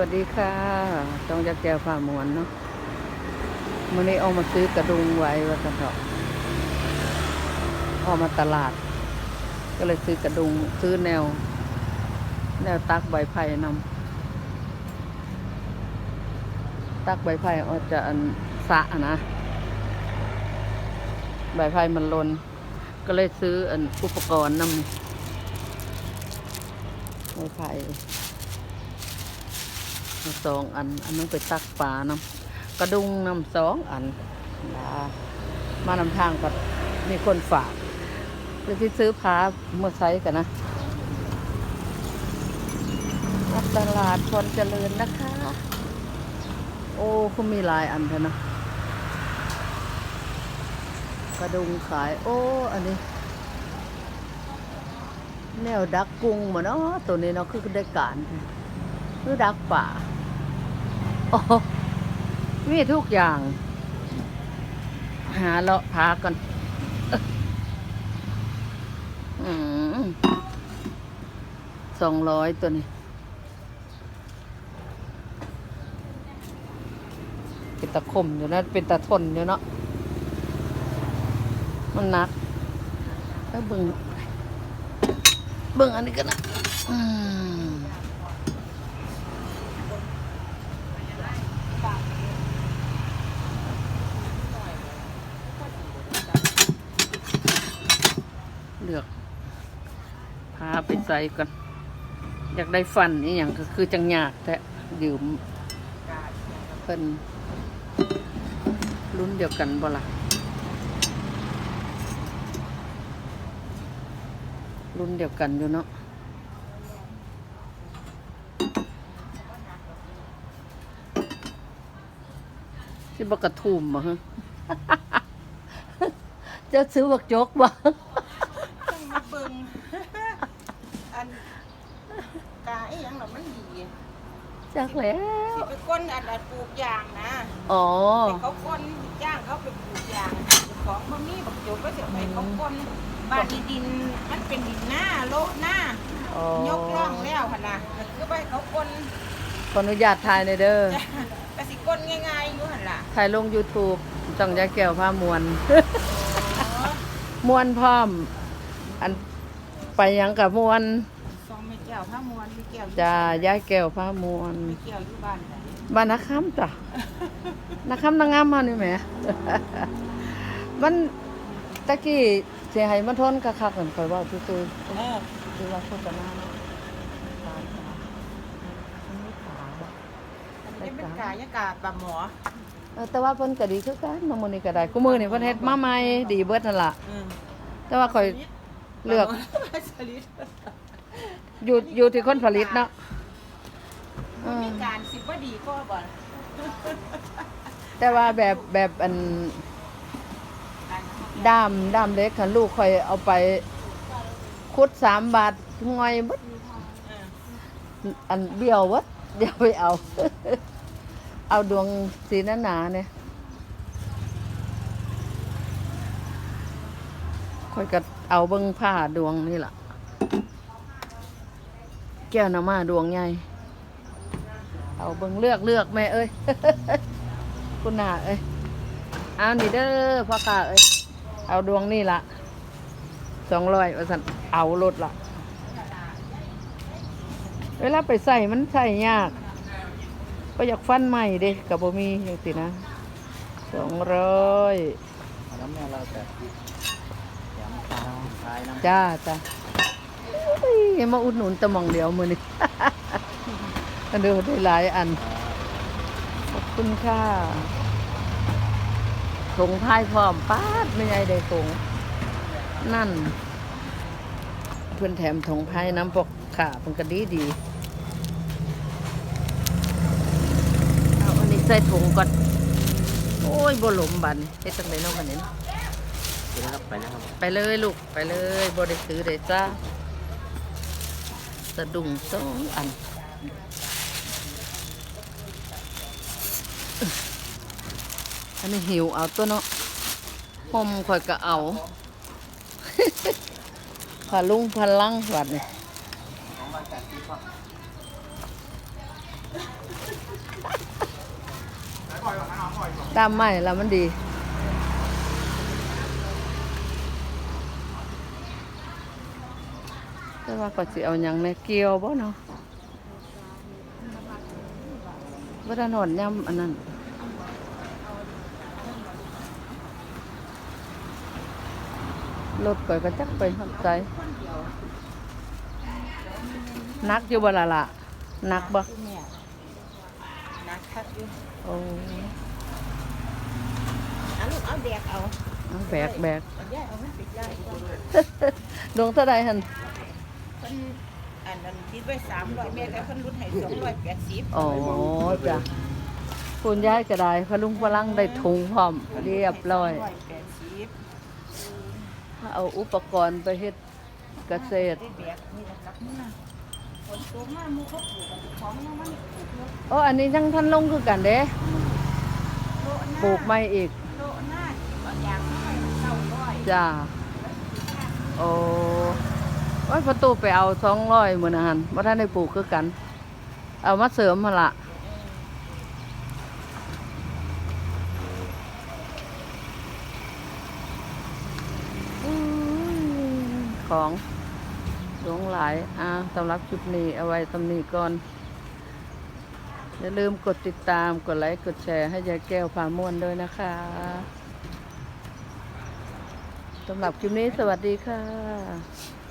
วัสดีค่ะ ต้องยักแก้วผ่ามวนเนาะมื่อนี้เอามาซื้อกระดุงไว้ว่ากันเถอะเอมาตลาด ก็เลยซื้อกระดุงซื้อแนว แนวตักใบไผ่นำตักใบไผ่อาจะอันสะนะ ใบไผ่มันลน ก็เลยซื้ออันอุปกรณ์นำใบไผ่ สองอัน อันนึงไปตักปลานำกระดุงนำสองอันมานำทางกับมีคนฝากเลยที่ซื้อพาเมื่อไซส์กันนะตลาดคนเจริญนะคะ โอ้เขามีลายอันเถอะนะกระดุงขาย โอ้ อันนี้ แนวดักกุ้งมาเนาะตัวนี้เนาะคือได้การคือดักป่า มีทุกอย่าง หาเลาะพากันสองร้อยตัวนี้เป็นตะคมอยู่นะ เป็นตะทนอยู่เนาะมันนักแล้วเบิ่งเบิ่งอันนี้กันนะอืม เลือกพาไปใส่ก่อนอยากได้ฟันนี่อย่างก็คือจังยากแท้ยืมเพิ่นรุ่นเดียวกันบ่ละรุ่นเดียวกันอยู่เนาะที่บักกระทุ่มบ่ฮะจะซื้อบักจกบ่ ต้องมาเบิ่ง อัน กาไอ้หยังหรอมันดีจักแล้วสิไปก้นอันอันปลูกยางนะอ๋อแต่เขาก้นจ้างเขาไปปลูกยางของบ่มีบักโจกก็จะไปเขาก้นบ้านที่ดินมันเป็นดินหน้าโละหน้าอ๋อยกร่องแล้วหั่นน่ะก็คือไปเขาก้นขออนุญาตถ่ายในอยเด้อจ้ะก็สิก้นง่ายๆอยู่หันล่ะถ่ายลง YouTube จังยายแก้วผ้ามวน มวนพร้อม อันไปหยังกับมวน วผ้ามวนม่แก้วอยู่จ้ายายแก้วผ้ามวนม่แก้วอยู่บ้านไหนบ้านนักคำจ้ะนักคำนางงามมานี่แหมมันตะกี้เสียหายมันทนกะคักเหมือนคอยเว่าซื่อเออๆคือว่าโฆษณาเนาตายค่ะมันไม่ขาวบ่อันนี้เป็นกายกาปลาหมอ เออแต่ว่าเพิ่นก็ดีคือกันน้องมื้อนี้ก็ได้กูมื้อนี้เพิ่นเฮ็ดมาใหม่ดีเบิดนั่นล่ะ อืมแต่ว่าข่อยเลือก สลิด อยู่อยู่ที่คนผลิตเนาะเอมันอมีการสิบว่าดีก็บ่แต่ว่าแบบแบบอันด้ามด้ามเล็กค่ะลูกข่อยเอาไปคุดสามบาทงอยเบิดอันเบี้ยววัดเดี๋ยวไปเอา เอาดวงสีหนาหนาๆเนี่ยค่อยก็เอาเบิ้งผ้าดวงนี่ล่ะ แก้วน้ำมาดวงใหญ่เอาเบิ้งเลือกเลือกแม่เอ้ยคุณนาเอ้ยเอานี่เด้อพ่อค้าเอ้ยเอาดวงนี่ละสองร้อยว่าสันเอารถละเวลาไปใส่มันใส่ยาก ก็อยากฟันใหม่เด้กับบ่มีอย่างสินะสองร้อยน้ำแม่เราแต่ยำตาทายน้ำจ้าจ้าเฮ้ย มาอุดหนุนแตะมองเดียวมือนี่กันเดูได้หลายอัน ขอบคุณค่ะถุงพายพร้อมป้าดไม่ใหญ่ได้ถุงนั่น เพื่อนแถมถุงพายน้ำปกขามันก็ดีดีเอาอันนี้ใส่ถุงก่อน โอ้ยบ่หลมบันเฮ็ดจังไดเนาะบันนี้เนาะเดี๋ยวนะครับไปนะครับ ไปเลยลูก ไปเลยบ่ได้ซื้อได้จ้า สะดุ้งสองอันอันนี้หิวเอาตัวเนาะห่มข่อยก็เอาพาลุงพลังวัดนี่ตามไม่แล้วมันดี แต่ ว่าก็สิเอาหยังแม่เกี่ยวบ่เนาะบ่ได้นอนย่ำอันนั้นรถก่อยก็จักไปหันใจนักอยู่บ่ล่ะล่ะนักบ่คือแม่นักคักอยู่โอ้เอาลูกเอาแดกเอาเอาแบกแบก เอาย่ายเอามันปิดย่ายก่อนดวงเท่าใดหั่นเพิ่นอันนั้นคิดไว้300แม่ก็เพิ่นลดให้280อ๋อจ้ะคุณยายก็ได้พะลุงพลังได้ถุงพร้อมเรียบร้อย280เอาอุปกรณ์ไปเฮ็ดเกษตรได้แบกนี่ละครับนี่นะฝนตกมาหมู่เขาปลูกกันของมันมันปลูกเนาะโอ้อันนี้ยังท่านลงคือกันเด้โลหน้าปลูกไม่อีกโลหน้าบางอย่างไม่เท่าร้อย จ้าโอ้โอ้ยประตูไปเอาสองร้อยเหมือนะฮันว่าท่านได้ปลูกคือกัน เอามาเสริมมาละอของหลวงหลายอ่าสำหรับคลิปนี้เอาไว้ตำนี้ก่อน อย่าลืมกดติดตาม กดไลค์ กดแชร์ให้ยายแก้วพาม่วนด้วยนะคะสำหรับคลิปนี้สวัสดีค่ะ